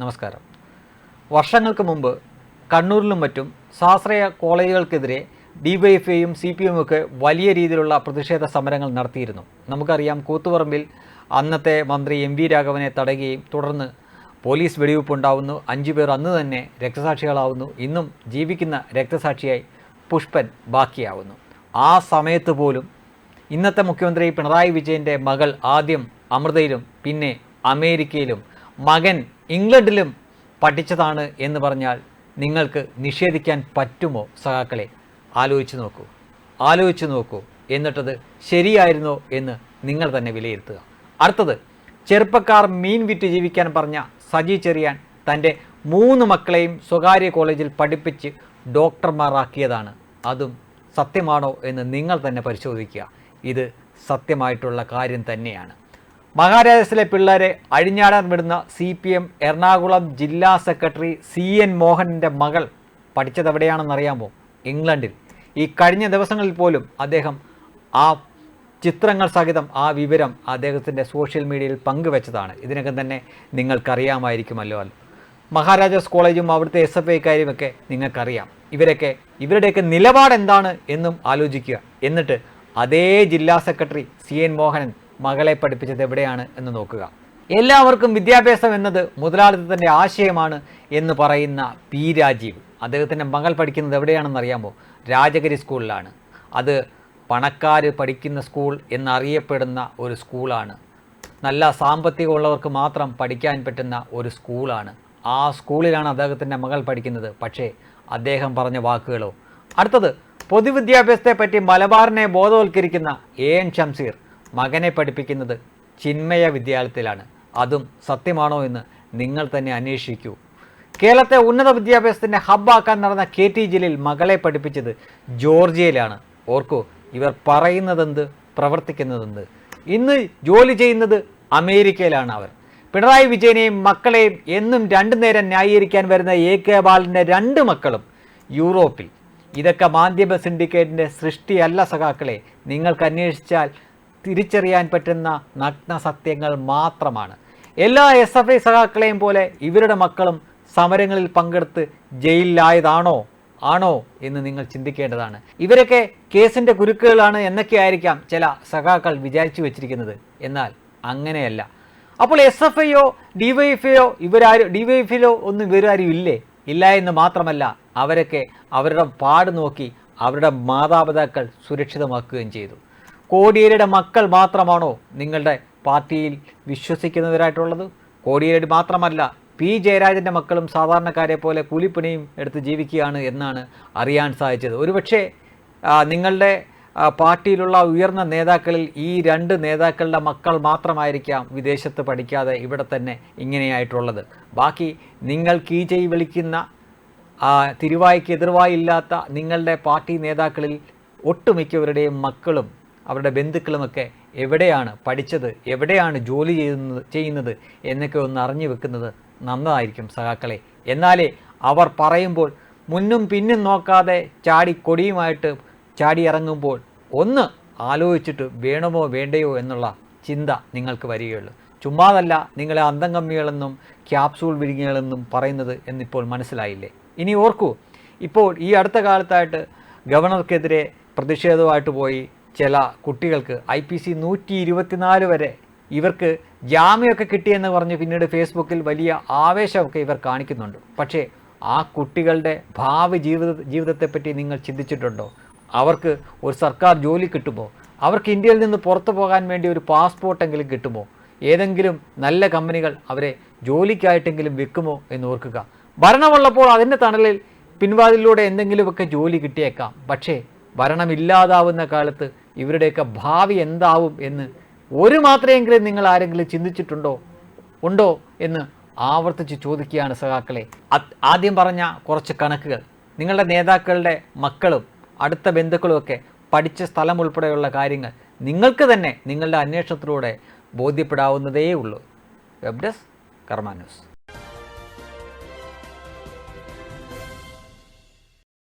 നമസ്കാരം. വർഷങ്ങൾക്ക് മുമ്പ് കണ്ണൂരിലും മറ്റും സ്വാശ്രയ കോളേജുകൾക്കെതിരെ ഡിവൈഎഫ്ഐയും സി പി എമ്മൊക്കെ വലിയ രീതിയിലുള്ള പ്രതിഷേധ സമരങ്ങൾ നടത്തിയിരുന്നു. നമുക്കറിയാം കൂത്തുപറമ്പിൽ അന്നത്തെ മന്ത്രി എം വി രാഘവനെ തടയുകയും തുടർന്ന് പോലീസ് വെടിവെപ്പ് ഉണ്ടാവുന്നു. അഞ്ചു പേർ അന്ന് തന്നെ രക്തസാക്ഷികളാവുന്നു. ഇന്നും ജീവിക്കുന്ന രക്തസാക്ഷിയായി പുഷ്പൻ ബാക്കിയാവുന്നു. ആ സമയത്ത് പോലും ഇന്നത്തെ മുഖ്യമന്ത്രി പിണറായി വിജയന്റെ മകൾ ആദ്യം അമൃതയിലും പിന്നെ അമേരിക്കയിലും മകൻ ഇംഗ്ലണ്ടിലും പഠിച്ചതാണ് എന്ന് പറഞ്ഞാൽ നിങ്ങൾക്ക് നിഷേധിക്കാൻ പറ്റുമോ? സഹാക്കളെ ആലോചിച്ച് നോക്കൂ. ആലോചിച്ച് നോക്കൂ. എന്നിട്ടത് ശരിയായിരുന്നോ എന്ന് നിങ്ങൾ തന്നെ വിലയിരുത്തുക. അടുത്തത് ചെറുപ്പക്കാർ മീൻ വിറ്റ് ജീവിക്കാൻ പറഞ്ഞ സജി ചെറിയാൻ തന്റെ മൂന്ന് മക്കളെയും സ്വകാര്യ കോളേജിൽ പഠിപ്പിച്ച് ഡോക്ടർമാരാക്കിയതാണ്. അതും സത്യമാണോ എന്ന് നിങ്ങൾ തന്നെ പരിശോധിക്കുക. ഇത് സത്യമായിട്ടുള്ള കാര്യം തന്നെയാണ്. മഹാരാജാസിലെ പിള്ളേരെ അഴിഞ്ഞാടാൻ വിടുന്ന സി പി എം എറണാകുളം ജില്ലാ സെക്രട്ടറി സി എൻ മോഹനന്റെ മകൾ പഠിച്ചത് എവിടെയാണെന്നറിയാമോ ഇംഗ്ലണ്ടിൽ. ഈ കഴിഞ്ഞ ദിവസങ്ങളിൽ പോലും അദ്ദേഹം ആ ചിത്രങ്ങൾ സഹിതം ആ വിവരം അദ്ദേഹത്തിന്റെ സോഷ്യൽ മീഡിയയിൽ പങ്കുവെച്ചതാണ്. ഇതിനകം തന്നെ നിങ്ങൾക്കറിയാമായിരിക്കുമല്ലോ അല്ലോ. മഹാരാജാസ് കോളേജും അവിടുത്തെ എസ് എഫ് ഐക്കാരുമൊക്കെ നിങ്ങൾക്കറിയാം. ഇവരൊക്കെ ഇവരുടെയൊക്കെ നിലപാട് എന്താണ് എന്നും ആലോചിക്കുക. എന്നിട്ട് അതേ ജില്ലാ സെക്രട്ടറി സി എൻ മോഹനൻ മകളെ പഠിപ്പിച്ചത് എവിടെയാണ് എന്ന് നോക്കുക. എല്ലാവർക്കും വിദ്യാഭ്യാസം എന്നത് മുതലാളിത്തത്തിന്റെ ആശയമാണ് എന്ന് പറയുന്ന പി രാജീവ്. അദ്ദേഹത്തിന്റെ മകൾ പഠിക്കുന്നത് എവിടെയാണെന്ന് അറിയാമോ? രാജഗിരി സ്കൂളിലാണ്. അത് പണക്കാർ പഠിക്കുന്ന സ്കൂൾ എന്നറിയപ്പെടുന്ന ഒരു സ്കൂളാണ്. നല്ല സാമ്പത്തികമുള്ളവർക്ക് മാത്രം പഠിക്കാൻ പറ്റുന്ന ഒരു സ്കൂളാണ്. ആ സ്കൂളിലാണ് അദ്ദേഹത്തിന്റെ മകൾ പഠിക്കുന്നത്. പക്ഷേ അദ്ദേഹം പറഞ്ഞ വാക്കുകളോ. അടുത്തത് പൊതുവിദ്യാഭ്യാസത്തെപ്പറ്റി മലബാറിനെ ബോധവൽക്കരിക്കുന്ന എ എൻ ഷംസീർ മകനെ പഠിപ്പിക്കുന്നത് ചിന്മയ വിദ്യാലയത്തിലാണ്. അതും സത്യമാണോ എന്ന് നിങ്ങൾ തന്നെ അന്വേഷിക്കൂ. കേരളത്തെ ഉന്നത വിദ്യാഭ്യാസത്തിന്റെ ഹബ്ബാക്കാൻ നടന്ന കെ ടി ജലീൽ മകളെ പഠിപ്പിച്ചത് ജോർജിയയിലാണ്. ഓർക്കൂ ഇവർ പറയുന്നതെന്ത് പ്രവർത്തിക്കുന്നതെന്ത്. ഇന്ന് ജോലി ചെയ്യുന്നത് അമേരിക്കയിലാണ് അവർ. പിണറായി വിജയനെയും മക്കളെയും എന്നും രണ്ടു നേരം ന്യായീകരിക്കാൻ വരുന്ന എ കെ ബാലന്റെ രണ്ട് മക്കളും യൂറോപ്പിൽ. ഇതൊക്കെ മാധ്യമ സിൻഡിക്കേറ്റിന്റെ സൃഷ്ടിയല്ല സഖാക്കളെ. നിങ്ങൾക്ക് അന്വേഷിച്ചാൽ തിരിച്ചറിയാൻ പറ്റുന്ന നഗ്ന സത്യങ്ങൾ മാത്രമാണ്. എല്ലാ എസ് എഫ് ഐ സഖാക്കളെയും പോലെ ഇവരുടെ മക്കളും സമരങ്ങളിൽ പങ്കെടുത്ത് ജയിലിലായതാണോ? ആണോ എന്ന് നിങ്ങൾ ചിന്തിക്കേണ്ടതാണ്. ഇവരൊക്കെ കേസിന്റെ കുരുക്കുകളാണ് എന്നൊക്കെയായിരിക്കാം ചില സഖാക്കൾ വിചാരിച്ചു വെച്ചിരിക്കുന്നത്. എന്നാൽ അങ്ങനെയല്ല. അപ്പോൾ എസ് എഫ് ഐയോ ഡിവൈഎഫ്ഐയോ ഇവരാരും ഡിവൈഎഫിലോ ഒന്നും ഇവരാരും ഇല്ലേ? ഇല്ല എന്ന് മാത്രമല്ല അവരൊക്കെ അവരുടെ പാട് നോക്കി അവരുടെ മാതാപിതാക്കൾ സുരക്ഷിതമാക്കുകയും ചെയ്തു. കോടിയേരിയുടെ മക്കൾ മാത്രമാണോ നിങ്ങളുടെ പാർട്ടിയിൽ വിശ്വസിക്കുന്നവരായിട്ടുള്ളത്? കോടിയേരി മാത്രമല്ല പി ജയരാജന്റെ മക്കളും സാധാരണക്കാരെ പോലെ കൂലിപ്പണിയും എടുത്ത് ജീവിക്കുകയാണ് എന്നാണ് അറിയാൻ സാധിച്ചത്. ഒരുപക്ഷെ നിങ്ങളുടെ പാർട്ടിയിലുള്ള ഉയർന്ന നേതാക്കളിൽ ഈ രണ്ട് നേതാക്കളുടെ മക്കൾ മാത്രമായിരിക്കാം വിദേശത്ത് പഠിക്കാതെ ഇവിടെ തന്നെ ഇങ്ങനെയായിട്ടുള്ളത്. ബാക്കി നിങ്ങൾ കീചൈ വിളിക്കുന്ന തിരുവായ്ക്ക് എതിർവായില്ലാത്ത നിങ്ങളുടെ പാർട്ടി നേതാക്കളിൽ ഒട്ടുമിക്കവരുടെയും മക്കളും അവരുടെ ബന്ധുക്കളുമൊക്കെ എവിടെയാണ് പഠിച്ചത് എവിടെയാണ് ജോലി ചെയ്യുന്നത് ചെയ്യുന്നത് എന്നൊക്കെ ഒന്ന് അറിഞ്ഞു വെക്കുന്നത് നന്നതായിരിക്കും സഖാക്കളെ. എന്നാലേ അവർ പറയുമ്പോൾ മുന്നും പിന്നും നോക്കാതെ ചാടി കൊടിയുമായിട്ട് ചാടി ഇറങ്ങുമ്പോൾ ഒന്ന് ആലോചിച്ചിട്ട് വേണമോ വേണ്ടയോ എന്നുള്ള ചിന്ത നിങ്ങൾക്ക് വരികയുള്ളൂ. ചുമ്മാതല്ല നിങ്ങളെ അന്തംകമ്മികളെന്നും ക്യാപ്സൂൾ വിഴുങ്ങികളെന്നും പറയുന്നത് എന്നിപ്പോൾ മനസ്സിലായില്ലേ? ഇനി ഓർക്കൂ ഇപ്പോൾ ഈ അടുത്ത കാലത്തായിട്ട് ഗവർണർക്കെതിരെ പ്രതിഷേധമായിട്ട് പോയി ചില കുട്ടികൾക്ക് ഐ പി സി നൂറ്റി ഇരുപത്തിനാല് വരെ ഇവർക്ക് ജാമ്യമൊക്കെ കിട്ടിയെന്ന് പറഞ്ഞ് പിന്നീട് ഫേസ്ബുക്കിൽ വലിയ ആവേശമൊക്കെ ഇവർ കാണിക്കുന്നുണ്ട്. പക്ഷേ ആ കുട്ടികളുടെ ഭാവി ജീവിത ജീവിതത്തെപ്പറ്റി നിങ്ങൾ ചിന്തിച്ചിട്ടുണ്ടോ? അവർക്ക് ഒരു സർക്കാർ ജോലി കിട്ടുമോ? അവർക്ക് ഇന്ത്യയിൽ നിന്ന് പുറത്തു പോകാൻ വേണ്ടി ഒരു പാസ്പോർട്ടെങ്കിലും കിട്ടുമോ? ഏതെങ്കിലും നല്ല കമ്പനികൾ അവരെ ജോലിക്കായിട്ടെങ്കിലും വെക്കുമോ എന്ന് ഓർക്കുക. ഭരണമുള്ളപ്പോൾ അതിന്റെ തണലിൽ പിൻവാതിലൂടെ എന്തെങ്കിലുമൊക്കെ ജോലി കിട്ടിയേക്കാം. പക്ഷേ ഭരണമില്ലാതാവുന്ന കാലത്ത് ഇവരുടെയൊക്കെ ഭാവി എന്താവും എന്ന് ഒരു മാത്രമെങ്കിലും നിങ്ങൾ ആരെങ്കിലും ചിന്തിച്ചിട്ടുണ്ടോ? ഉണ്ടോ? എന്ന് ആവർത്തിച്ച് ചോദിക്കുകയാണ് സഖാക്കളെ. ആദ്യം പറഞ്ഞ കുറച്ച് കണക്കുകൾ. നിങ്ങളുടെ നേതാക്കളുടെ മക്കളും അടുത്ത ബന്ധുക്കളുമൊക്കെ പഠിച്ച സ്ഥലം ഉൾപ്പെടെയുള്ള കാര്യങ്ങൾ നിങ്ങൾക്ക് തന്നെ നിങ്ങളുടെ അന്വേഷണത്തിലൂടെ ബോധ്യപ്പെടാവുന്നതേ ഉള്ളൂ വെബ് ഡെസ്ക്